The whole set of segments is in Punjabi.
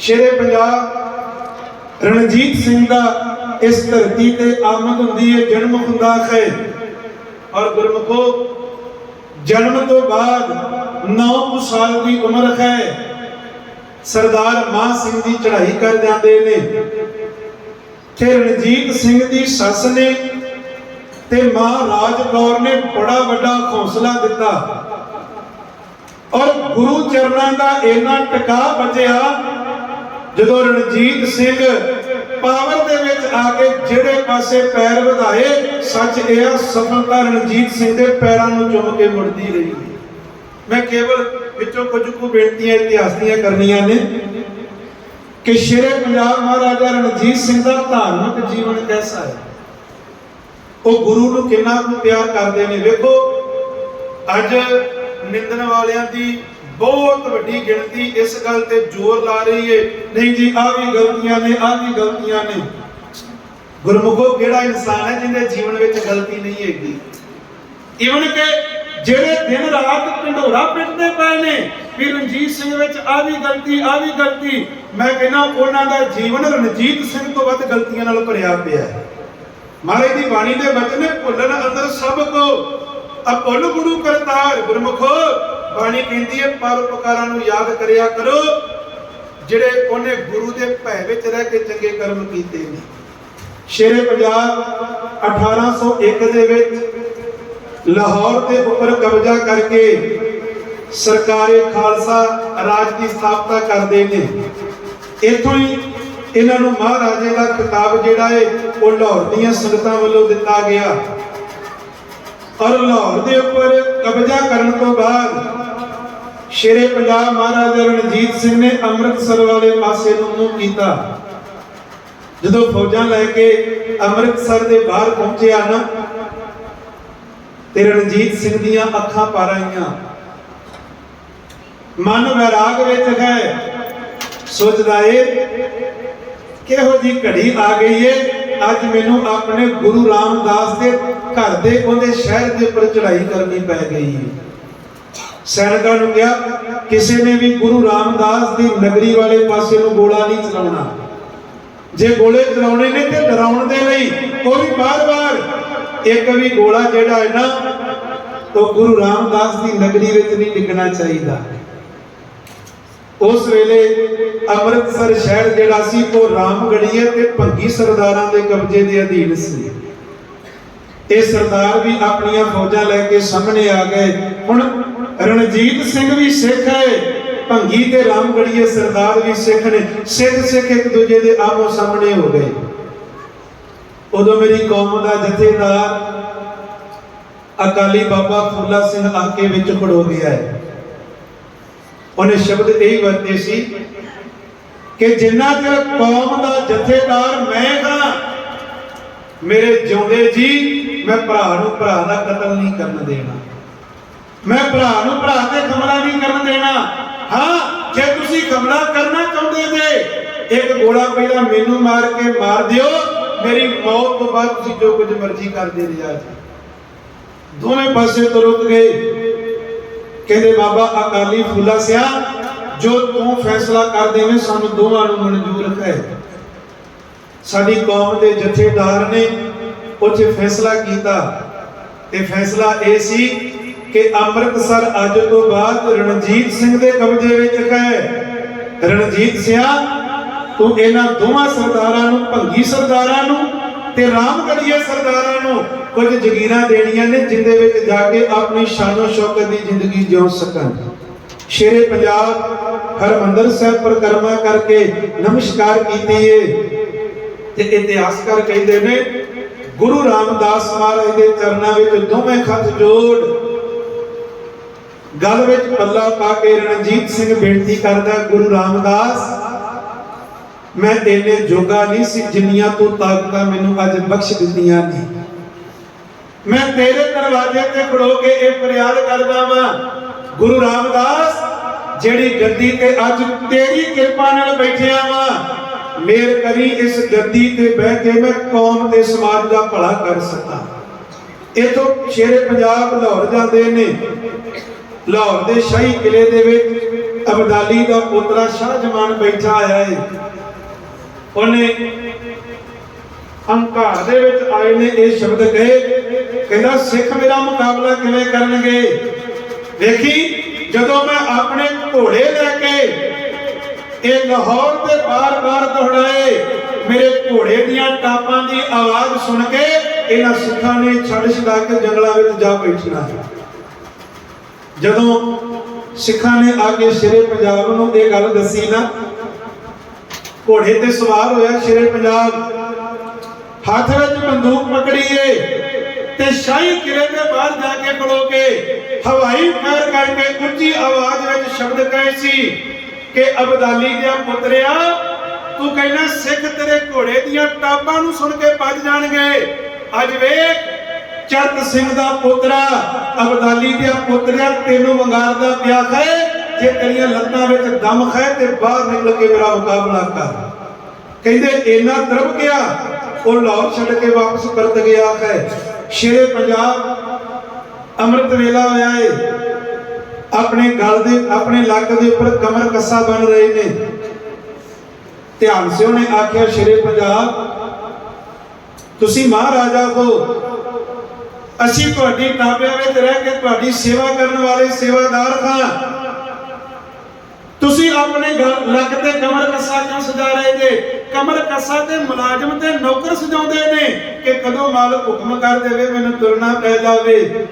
ਸ਼ੇਰੇ ਪੰਜਾਬ ਰਣਜੀਤ ਸਿੰਘ ਦਾ ਇਸ ਧਰਤੀ ਤੇ ਆਮਦ ਹੁੰਦੀ ਹੈ, ਜਨਮ ਹੁੰਦਾ ਹੈ ਔਰ ਗੁਰਮੁਖੋ, ਜਨਮ ਤੋਂ ਬਾਅਦ 9 ਸਾਲ ਦੀ ਉਮਰ ਹੈ। ਸਰਦਾਰ ਮਾਨ ਸਿੰਘ ਦੀ ਚੜ੍ਹਾਈ ਕਰ ਜਾਂਦੇ ਨੇ। ਤੇ ਰਣਜੀਤ ਸਿੰਘ ਦੀ ਸੱਸ ਨੇ ਤੇ ਮਾਂ ਰਾਜ ਕੌਰ ਨੇ ਬੜਾ ਵੱਡਾ ਹੌਸਲਾ ਦਿੱਤਾ। ਔਰ ਗੁਰੂ ਚਰਨਾਂ ਦਾ ਇੰਨਾ ਟਿਕਾ ਬਚਿਆ ਜਦੋਂ ਰਣਜੀਤ ਸਿੰਘ ਪਾਵਰ ਦੇ ਵਿੱਚ ਆ ਕੇ ਜਿਹੜੇ ਪਾਸੇ ਪੈਰ ਵਧਾਏ, ਸੱਚ ਇਹ ਆ, ਸਫਲਤਾ ਰਣਜੀਤ ਸਿੰਘ ਦੇ ਪੈਰਾਂ ਨੂੰ ਚੁੰਮ ਕੇ ਮੁੜਦੀ ਰਹੀ। ਮੈਂ ਕੇਵਲ ਵਿੱਚੋਂ ਕੁਝ ਕੁ ਬੇਨਤੀਆਂ ਇਤਿਹਾਸ ਦੀਆਂ ਕਰਨੀਆਂ ਨੇ ਕਿ ਸ਼ੇਰੇ ਪੰਜਾਬ ਮਹਾਰਾਜਾ ਰਣਜੀਤ ਸਿੰਘ ਦਾ ਧਾਰਮਿਕ ਜੀਵਨ ਕੈਸਾ ਹੈ? ਉਹ ਗੁਰੂ ਨੂੰ ਕਿੰਨਾ ਕੁ ਪਿਆਰ ਕਰਦੇ ਨੇ? ਵੇਖੋ, ਅੱਜ ਨਿੰਦਣ ਵਾਲਿਆਂ ਦੀ ਬਹੁਤ ਵੱਡੀ ਗਿਣਤੀ ਇਸ ਗੱਲ ਤੇ ਜ਼ੋਰ ਲਾ ਰਹੀ ਹੈ ਨਹੀਂ ਜੀ, ਆਹ ਵੀ ਗਲਤੀਆਂ ਨੇ, ਆਹ ਵੀ ਗਲਤੀਆਂ ਨੇ। ਗੁਰਮੁਖੋ, ਕਿਹੜਾ ਇਨਸਾਨ ਹੈ ਜਿਹਦੇ ਜੀਵਨ ਵਿੱਚ ਗਲਤੀ ਨਹੀਂ ਹੈਗੀ? ਇਵਨ ਕਿ ਜਿਹੜੇ ਦਿਨ ਰਾਤ ਢੰਡੋਰਾ ਪਿੱਟਦੇ ਪਏ ਨੇ, ਵੀ ਰਣਜੀਤ ਸਿੰਘ ਵਿੱਚ ਆ ਵੀ ਗਲਤੀ ਆ ਵੀ ਗਲਤੀ। ਮੈਂ ਕਹਿੰਦਾ ਉਹਨਾਂ ਦਾ ਜੀਵਨ ਰਣਜੀਤ ਸਿੰਘ ਤੋਂ ਵੱਧ ਗਲਤੀਆਂ ਨਾਲ ਭਰਿਆ ਪਿਆ ਹੈ। ਮਹਾਰਾਜ ਦੀ ਬਾਣੀ ਦੇ ਬਚਨ ਨੇ ਭੁੱਲਣ ਅੰਦਰ ਸਭ ਕੋ ਅਪੁੱਲ ਗੁਰੂ ਕਰਤਾਰ। ਗੁਰਮੁਖੋ ਬਾਣੀ ਕਹਿੰਦੀ ਹੈ ਪਰਉਪਕਾਰਾਂ ਨੂੰ ਯਾਦ ਕਰਿਆ ਕਰੋ, ਜਿਹੜੇ ਉਹਨੇ ਗੁਰੂ ਦੇ ਭੈ ਵਿੱਚ ਰਹਿ ਕੇ ਚੰਗੇ ਕਰਮ ਕੀਤੇ ਨੇ। ਸ਼ੇਰੇ ਪੰਜਾਬ 1801 ਦੇ ਵਿੱਚ ਲਾਹੌਰ ਦੇ ਉੱਪਰ ਕਬਜ਼ਾ ਕਰਕੇ ਸਰਕਾਰੇ ਖਾਲਸਾ ਰਾਜ ਦੀ ਸਥਾਪਨਾ ਕਰਦੇ ਨੇ। ਇੱਥੋਂ ਹੀ ਇਹਨਾਂ ਨੂੰ ਮਹਾਰਾਜੇ ਦਾ ਖਿਤਾਬ ਜਿਹੜਾ ਹੈ ਉਹ ਲਾਹੌਰ ਦੀਆਂ ਸੰਗਤਾਂ ਵੱਲੋਂ ਦਿੱਤਾ ਗਿਆ। ਔਰ ਲਾਹੌਰ ਦੇ ਉੱਪਰ ਕਬਜ਼ਾ ਕਰਨ ਤੋਂ ਬਾਅਦ ਸ਼ੇਰੇ ਪੰਜਾਬ ਮਹਾਰਾਜਾ ਰਣਜੀਤ ਸਿੰਘ ਨੇ ਅੰਮ੍ਰਿਤਸਰ ਵਾਲੇ ਪਾਸੇ ਨੂੰ ਮੂੰਹ ਕੀਤਾ। ਜਦੋਂ ਫੌਜਾਂ ਲੈ ਕੇ ਅੰਮ੍ਰਿਤਸਰ ਦੇ ਬਾਹਰ ਪਹੁੰਚਿਆ ਨਾ, ਤੇ ਰਣਜੀਤ ਸਿੰਘ ਦੀਆਂ ਅੱਖਾਂ ਭਰ ਆਈਆਂ। ਮਨ ਵੈਰਾਗ ਵਿੱਚ ਹੈ। ਸੋਚਦਾ ਏ, ਕਿਹੋ ਜੀ ਘੜੀ ਆ ਗਈ ਏ? ਅੱਜ ਮੈਨੂੰ ਆਪਣੇ ਗੁਰੂ ਰਾਮਦਾਸ ਦੇ ਘਰ ਦੇ ਉਹਦੇ ਸ਼ਹਿਰ ਦੇ ਉੱਪਰ ਚੜ੍ਹਾਈ ਕਰਨੀ ਪੈ ਗਈ ਸੈਨਿਕਾਂ ਨੂੰ ਕਿਹਾ, ਕਿਸੇ ਨੇ ਵੀ ਗੁਰੂ ਰਾਮਦਾਸ ਦੀ ਨਗਰੀ ਵਾਲੇ ਪਾਸੇ ਨੂੰ ਗੋਲਾ ਨਹੀਂ ਚਲਾਉਣਾ। ਜੇ ਗੋਲੇ ਚਲਾਉਣੇ ਨੇ ਤੇ ਡਰਾਉਣ ਦੇ ਲਈ ਉਹ ਵੀ ਬਾਰ-ਬਾਰ। ਇੱਕ ਵੀ ਗੋਲਾ ਜਿਹੜਾ ਹੈ ਨਾ, ਉਹ ਗੁਰੂ ਰਾਮਦਾਸ ਦੀ ਨਗਰੀ ਵਿੱਚ ਨਹੀਂ ਡਿੱਗਣਾ ਚਾਹੀਦਾ। ਉਸ ਵੇਲੇ ਅੰਮ੍ਰਿਤਸਰ ਸ਼ਹਿਰ ਜਿਹੜਾ ਸੀ, ਉਹ ਰਾਮਗੜੀਏ ਤੇ ਭੰਗੀ ਸਰਦਾਰਾਂ ਦੇ ਕਬਜ਼ੇ ਦੇ ਅਧੀਨ ਸੀ। ਇਹ ਸਰਦਾਰ ਵੀ ਆਪਣੀਆਂ ਫੌਜਾਂ ਲੈ ਕੇ ਸਾਹਮਣੇ ਆ ਗਏ। ਹੁਣ ਰਣਜੀਤ ਸਿੰਘ ਵੀ ਸਿੱਖ ਹੈ, ਭੰਗੀ ਤੇ ਰਾਮਗੜੀਏ ਸਰਦਾਰ ਵੀ ਸਿੱਖ ਨੇ। ਸਿੱਖ ਸਿੱਖ ਇੱਕ ਦੂਜੇ ਦੇ ਆਮੋ ਸਾਹਮਣੇ ਹੋ ਗਏ। ਉਦੋਂ ਮੇਰੀ ਕੌਮ ਦਾ ਜਥੇਦਾਰ ਅਕਾਲੀ ਬਾਬਾ ਫੁੱਲਾ ਸਿੰਘ ਆਕੇ ਵਿੱਚ ਖੜੋ ਗਿਆ ਹੈ। ਉਹਨੇ ਸ਼ਬਦ ਇਹ ਵਰਤੇ ਸੀ ਕਿ ਜਿੰਨਾ ਚਿਰ ਕੌਮ ਦਾ ਜਥੇਦਾਰ ਮੈਂ ਹਾਂ, ਮੇਰੇ ਜਿਉਂਦੇ ਜੀ ਮੈਂ ਭਰਾ ਨੂੰ ਭਰਾ ਦਾ ਕਤਲ ਨਹੀਂ ਕਰਨ ਦੇਣਾ। ਮੈਂ ਭਰਾ ਨੂੰ ਭਰਾ ਤੇ ਹਮਲਾ ਨਹੀਂ ਕਰਨ ਦੇਣਾ। ਹਾਂ, ਜੇ ਤੁਸੀਂ ਹਮਲਾ ਕਰਨਾ ਚਾਹੁੰਦੇ ਜੇ, ਇੱਕ ਗੋਲਾ ਪਹਿਲਾਂ ਮੈਨੂੰ ਮਾਰ ਕੇ ਮਾਰ ਦਿਓ, ਮੇਰੀ ਮੌਤ ਤੋਂ ਬਾਅਦ ਤੁਸੀਂ ਜੋ ਕੁਝ ਮਰਜ਼ੀ ਕਰਦੇ ਰਿਹਾ ਜੀ ਦੋਵੇਂ ਪਾਸੇ ਤੋਂ ਰੁਕ ਗਏ। ਕਹਿੰਦੇ ਬਾਬਾ ਅਕਾਲੀ ਫੁੱਲਾ ਸਿਆ, ਜੋ ਤੂੰ ਫੈਸਲਾ ਕਰ ਦੇਵੇਂ, ਸਾਨੂੰ ਦੋਵਾਂ ਨੂੰ ਮਨਜ਼ੂਰ ਹੈ। ਸਾਡੀ ਕੌਮ ਦੇ ਜਥੇਦਾਰ ਨੇ ਉੱਥੇ ਫੈਸਲਾ ਕੀਤਾ। ਤੇ ਫੈਸਲਾ ਇਹ ਸੀ ਕਿ ਅੰਮ੍ਰਿਤਸਰ ਅੱਜ ਤੋਂ ਬਾਅਦ ਰਣਜੀਤ ਸਿੰਘ ਦੇ ਕਬਜ਼ੇ ਵਿੱਚ ਹੈ। ਰਣਜੀਤ ਸਿੰਘ ਤੂੰ ਇਹਨਾਂ ਦੋਵਾਂ ਸਰਦਾਰਾਂ ਨੂੰ, ਭੰਗੀ ਸਰਦਾਰਾਂ ਨੂੰ ਤੇ ਰਾਮਗੜੀਏ ਸਰਦਾਰਾਂ ਨੂੰ ਕੁਝ ਜ਼ਗੀਰਾਂ ਦੇਣੀਆਂ ਨੇ, ਜਿੰਦੇ ਵਿੱਚ ਜਾ ਕੇ ਆਪਣੀ ਸ਼ਾਨੋ ਸ਼ੌਕਤ ਦੀ ਜ਼ਿੰਦਗੀ ਜਿਉ ਸਕਣ। ਸ਼ੇਰੇ ਪੰਜਾਬ ਹਰਮੰਦਰ ਸਾਹਿਬ ਪਰਿਕਰਮਾ ਕਰਕੇ ਨਮਸਕਾਰ ਕੀਤੀ ਏ। ਤੇ ਇਤਿਹਾਸਕਾਰ ਕਹਿੰਦੇ ਨੇ, ਗੁਰੂ ਰਾਮਦਾਸ ਮਹਾਰਾਜ ਦੇ ਚਰਨਾਂ ਵਿੱਚ ਦੋਵੇਂ ਹੱਥ ਜੋੜ। ਗਲ ਵਿੱਚ ਪੱਲਾ ਪਾ ਕੇ ਰਣਜੀਤ ਸਿੰਘ ਬੇਨਤੀ ਕਰਦਾ, ਗੁਰੂ ਰਾਮਦਾਸ ਮੈਂ ਤੇਨੇ ਜੋਗਾ ਨਹੀਂ ਸੀ, ਜਿੰਨੀਆਂ ਤੂੰ ਤਾਕਤਾਂ ਮੈਨੂੰ ਅੱਜ ਬਖਸ਼ ਦਿੱਤੀਆਂ ਨੇ। ਮੈਂ ਤੇਰੇ ਦਰਵਾਜ਼ੇ ਤੇ ਖੜੋ ਕੇ ਇਹ ਫਰਿਆਦ ਕਰਦਾ ਵਾਂ, ਗੁਰੂ ਰਾਮਦਾਸ, ਜਿਹੜੀ ਗੱਦੀ ਤੇ ਅੱਜ ਤੇਰੀ ਕਿਰਪਾ ਨਾਲ ਬੈਠਿਆ ਵਾਂ, ਮੇਰ ਕਰੀ ਇਸ ਗੱਦੀ ਤੇ ਬਹਿ ਕੇ ਮੈਂ ਕੌਮ ਤੇ ਸਮਾਜ ਦਾ ਭਲਾ ਕਰ ਸਕਾਂ। ਇਥੋਂ ਸ਼ੇਰੇ ਪੰਜਾਬ ਲਾਹੌਰ ਜਾਂਦੇ ਨੇ। ਲਾਹੌਰ ਦੇ ਸ਼ਾਹੀ ਕਿਲੇ ਦੇ ਵਿੱਚ ਅਬਦਾਲੀ ਦਾ ਪੁੱਤਰਾ ਸ਼ਾਹਜਮਾਨ ਬੈਠਾ ਆਇਆ ਹੈ ਉਹਨੇ ਹੰਕਾਰ ਦੇ ਵਿੱਚ ਆਏ ਨੇ ਇਹ ਸ਼ਬਦ ਕਹੇ, ਕਹਿੰਦਾ, ਸਿੱਖ ਮੇਰਾ ਮੁਕਾਬਲਾ ਕਿਵੇਂ ਕਰਨਗੇ? ਵੇਖੀ, ਜਦੋਂ ਮੈਂ ਆਪਣੇ ਘੋੜੇ ਲੈ ਕੇ ਇਹ ਲਾਹੌਰ ਤੇ ਬਾਰ-ਬਾਰ ਦੌੜਾਏ, ਮੇਰੇ ਘੋੜੇ ਦੀਆਂ ਟਾਪਾਂ ਦੀ ਆਵਾਜ਼ ਸੁਣ ਕੇ ਇਹਨਾਂ ਸਿੱਖਾਂ ਨੇ ਛੱਡ ਛਡਾ ਕੇ ਜੰਗਲਾਂ ਵਿੱਚ ਜਾ ਬੈਠਣਾ ਜਦੋਂ ਸਿੱਖਾਂ ਨੇ ਆ ਕੇ ਸਿਰੇ ਪੰਜਾਬ ਨੂੰ ਇਹ ਗੱਲ ਦੱਸੀ ਨਾ ਘੋੜੇ ਤੇ ਸਵਾਰ ਹੋਇਆ ਸ਼ੇਰੇ ਪੰਜਾਬ। ਹੱਥ ਵਿੱਚ ਬੰਦੂਕ ਪਕੜੀ ਏ ਤੇ ਸ਼ਾਹੀ ਕਿਲੇ ਦੇ ਬਾਹਰ ਜਾ ਕੇ ਖਲੋ ਕੇ ਹਵਾਈ ਫਾਇਰ ਕਰਕੇ ਉੱਚੀ ਆਵਾਜ਼ ਵਿੱਚ ਸ਼ਬਦ ਕਹੇ ਸੀ ਕਿ, ਅਬਦਾਲੀ ਦੇ ਪੁੱਤਰਿਆ, ਤੂੰ ਕਹਿੰਦਾ ਸਿੱਖ ਤੇਰੇ ਘੋੜੇ ਦੀਆਂ ਟਾਪਾਂ ਨੂੰ ਸੁਣ ਕੇ ਭੱਜ ਜਾਣਗੇ। ਅੱਜ ਵੇਖ ਚਰਤ ਸਿੰਘ ਦਾ ਪੁੱਤਰਾ, ਅਬਦਾਲੀ ਦੇ ਪੁੱਤਰਿਆ ਤੈਨੂੰ ਵੰਗਾਰਦਾ ਪਿਆ ਹੈ। ਜੇ ਤੇਰੀਆਂ ਲੱਤਾਂ ਵਿੱਚ ਦਮ ਖੈ ਤੇ ਬਾਹਰ ਨਿਕਲ ਕੇ ਮੇਰਾ ਮੁਕਾਬਲਾ ਕਰ। ਕਹਿੰਦੇ, ਇੰਨਾ ਦਰਬ ਗਿਆ, ਉਹ ਲਾਹੌਰ ਛੱਡ ਕੇ ਵਾਪਸ ਪਰਤ ਗਿਆ ਹੈ। ਸ਼ੇਰੇ ਪੰਜਾਬ, ਅੰਮ੍ਰਿਤ ਵੇਲਾ ਹੋਇਆ ਏ। ਆਪਣੇ ਗਲ ਦੇ, ਆਪਣੇ ਲੱਕ ਦੇ ਉੱਪਰ ਕਮਰ ਕੱਸਾ ਬਣ ਰਹੇ ਨੇ। ਧਿਆਨ ਸਿਓ ਨੇ ਆਖਿਆ, ਸ਼ੇਰੇ ਪੰਜਾਬ, ਤੁਸੀਂ ਮਹਾਰਾਜਾ ਹੋ। ਅਸੀਂ ਤੁਹਾਡੀ ਤਾਬਿਆਂ ਵਿੱਚ ਰਹਿ ਕੇ ਤੁਹਾਡੀ ਸੇਵਾ ਕਰਨ ਵਾਲੇ ਸੇਵਾਦਾਰ ਖਾਂ ਤੁਸੀਂ ਆਪਣੇ ਲੱਕ ਤੇ ਕਮਰ ਕੱਸਾ ਕਿਉਂ ਸਜਾ ਰਹੇ ਜੇ ਕਮਰ ਕੱਸਾ ਤੇ ਮੁਲਾਜ਼ਮ ਤੇ ਨੌਕਰ ਸਜਾਉਂਦੇ ਨੇ ਕਿ ਕਦੋਂ ਮਾਲਕ ਹੁਕਮ ਕਰ ਦੇਵੇ, ਮੈਨੂੰ ਤੁਰਨਾ ਪੈ ਜਾਵੇ।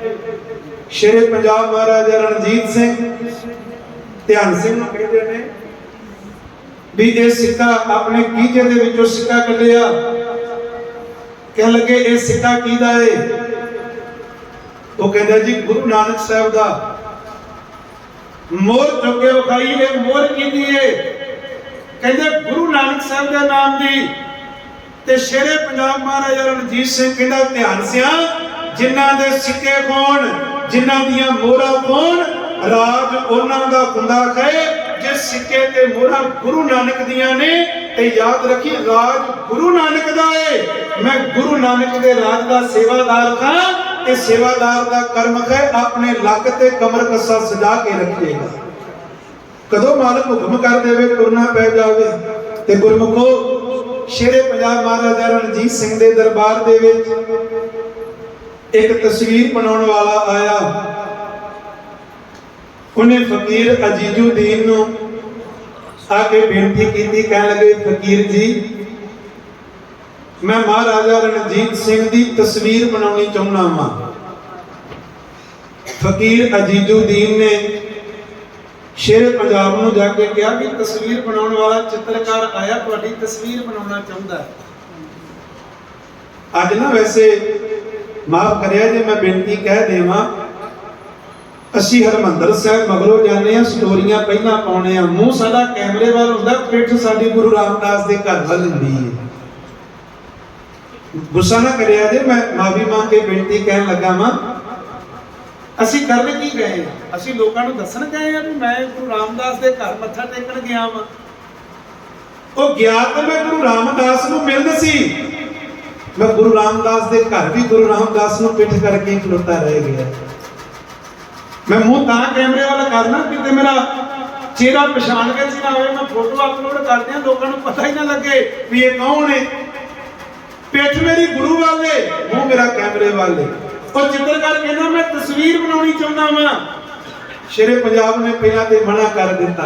ਸ਼ੇਰੇ ਪੰਜਾਬ ਮਹਾਰਾਜਾ ਰਣਜੀਤ ਸਿੰਘ, ਧਿਆਨ ਸਿੰਘ ਨੂੰ ਕਹਿੰਦੇ ਨੇ ਵੀ ਇਹ ਸਿੱਕਾ ਆਪਣੇ ਕੀਜੇ ਦੇ ਵਿੱਚੋਂ ਸਿੱਕਾ ਕੱਢਿਆ ਕਹਿ ਲੱਗੇ, ਇਹ ਸਿੱਕਾ ਕਿਹਦਾ ਏ? ਉਹ ਕਹਿੰਦਾ ਜੀ, ਗੁਰੂ ਨਾਨਕ ਸਾਹਿਬ ਦਾ ਮੋਰ ਚੁੱਕੇ ਵਿਖਾਈ ਇਹ ਮੋਰ ਕਿਹਦੀ ਏ। ਕਹਿੰਦੇ ਗੁਰੂ ਨਾਨਕ ਸਾਹਿਬ ਦੇ ਨਾਮ ਦੀ ਤੇ ਸ਼ੇਰੇ ਪੰਜਾਬ ਮਹਾਰਾਜਾ ਰਣਜੀਤ ਸਿੰਘ ਕਹਿੰਦਾ ਧਿਆਨ ਸਿਆ? ਜਿਨ੍ਹਾਂ ਦੇ ਸਿੱਕੇ ਕੋਣ, ਜਿਨ੍ਹਾਂ ਦੀਆਂ ਮੋਹਰਾਂ ਕੋਣ? ਰਾਜ ਉਹਨਾਂ ਦਾ ਹੁੰਦਾ ਹੈ ਜੇ ਸਿੱਕੇ ਤੇ ਮੋਹਰਾਂ ਗੁਰੂ ਨਾਨਕ ਦੀਆਂ ਨੇ, ਤੇ ਯਾਦ ਰੱਖੀ ਰਾਜ ਗੁਰੂ ਨਾਨਕ ਦਾ ਏ। ਮੈਂ ਗੁਰੂ ਨਾਨਕ ਦੇ ਰਾਜ ਦਾ ਸੇਵਾਦਾਰ ਹਾਂ ਤੇ ਸੇਵਾਦਾਰ ਦਾ ਕਰਮ ਹੈ, ਆਪਣੇ ਲੱਕ ਤੇ ਕਮਰ ਕੱਸਾ ਸਜਾ ਕੇ ਰੱਖੇਗਾ ਕਦੋਂ ਮਾਲਕ ਹੁਕਮ ਕਰ ਦੇਵੇ, ਤੁਰਨਾ ਪੈ ਜਾਵੇ। ਤੇ ਗੁਰਮੁਖੋ, ਸ਼ੇਰੇ ਪੰਜਾਬ ਮਹਾਰਾਜਾ ਰਣਜੀਤ ਸਿੰਘ ਦੇ ਦਰਬਾਰ ਦੇ ਵਿੱਚ ਇੱਕ ਤਸਵੀਰ ਬਣਾਉਣ ਵਾਲਾ ਆਇਆ। ਉਹਨੇ ਫਕੀਰ ਅਜੀਜ਼ੁਦੀਨ ਨੂੰ ਆ ਕੇ ਬੇਨਤੀ ਕੀਤੀ, ਕਹਿਣ ਲੱਗੇ, ਫਕੀਰ ਜੀ ਮੈਂ ਮਹਾਰਾਜਾ ਰਣਜੀਤ ਸਿੰਘ ਦੀ ਤਸਵੀਰ ਬਣਾਉਣੀ ਚਾਹੁੰਦਾ ਹਾਂ ਫਕੀਰ ਅਜੀਜ਼ੁਦੀਨ ਨੇ ਸ਼ੇਰ ਪੰਜਾਬ ਨੂੰ ਜਾ ਕੇ ਕਿਹਾ ਕਿ ਤਸਵੀਰ ਬਣਾਉਣ ਵਾਲਾ ਚਿੱਤਰਕਾਰ ਆਇਆ, ਤੁਹਾਡੀ ਤਸਵੀਰ ਬਣਾਉਣਾ ਚਾਹੁੰਦਾ ਹੈ। ਅੱਜ ਨਾ ਵੈਸੇ ਮਾਫ ਕਰਿਆ ਜੇ ਮੈਂ ਬੇਨਤੀ ਕਹਿ ਦੇਵਾਂ, ਅਸੀਂ ਹਰਮੰਦਰ ਸਾਹਿਬ ਮਗਰੋਂ ਜਾਂਦੇ ਆ ਸਟੋਰੀਆਂ ਪਹਿਲਾਂ ਪਾਉਣੇ ਆ ਮੂੰਹ ਸਾਡਾ ਕੈਮਰੇ ਵੱਲ ਹੁੰਦਾ, ਪਿੱਠ ਸਾਡੀ ਗੁਰੂ ਰਾਮਦਾਸ ਦੇ ਘਰ ਵੱਲ ਹੁੰਦੀ ਹੈ। ਗੁੱਸਾ ਨਾ ਕਰਿਆ ਜੇ, ਮੈਂ ਮਾਫੀ ਮੰਗ ਕੇ ਬੇਨਤੀ ਕਹਿਣ ਲੱਗਾ ਵਾਂ। ਅਸੀਂ ਕਰਨ ਕੀ ਗਏ ਅਸੀਂ ਲੋਕਾਂ ਨੂੰ ਦੱਸਣ ਗਏ ਆ ਵੀ ਮੈਂ ਗੁਰੂ ਰਾਮਦਾਸ ਦੇ ਘਰ ਮੱਥਾ ਟੇਕਣ ਗਿਆ ਵਾਂ। ਉਹ ਗਿਆ ਤਾਂ ਮੈਂ ਗੁਰੂ ਰਾਮਦਾਸ ਨੂੰ ਮਿਲਣ ਸੀ। ਮੈਂ ਗੁਰੂ ਰਾਮਦਾਸ ਦੇ ਘਰ ਵੀ ਗੁਰੂ ਰਾਮਦਾਸ ਨੂੰ ਪਿੱਠ ਕਰਕੇ ਖਲੋਤਾ ਰਹਿ ਗਿਆ। ਮੈਂ ਮੂੰਹ ਤਾਂ ਕੈਮਰੇ ਵਾਲਾ ਕਰਨਾ ਕਿਤੇ ਮੇਰਾ ਚਿਹਰਾ ਪਛਾਣ ਕੇ ਸੀ ਨਾ ਹੋਵੇ ਮੈਂ ਫੋਟੋ ਅਪਲੋਡ ਕਰਦੇ ਆ ਲੋਕਾਂ ਨੂੰ ਪਤਾ ਹੀ ਨਾ ਲੱਗੇ ਵੀ ਇਹ ਕੌਣ ਹੈ। ਪਿੱਠ ਮੇਰੀ ਗੁਰੂ ਵਾਲੇ ਮੂੰਹ ਮੇਰਾ ਕੈਮਰੇ ਵਾਲੇ। ਉਹ ਚਿੱਤਰਕਾਰ ਕਹਿੰਦਾ ਮੈਂ ਤਸਵੀਰ ਬਣਾਉਣੀ ਚਾਹੁੰਦਾ ਵਾਂ। ਸ਼ੇਰੇ ਪੰਜਾਬ ਨੇ ਪਹਿਲਾਂ ਤੇ ਮਨਾ ਕਰ ਦਿੱਤਾ।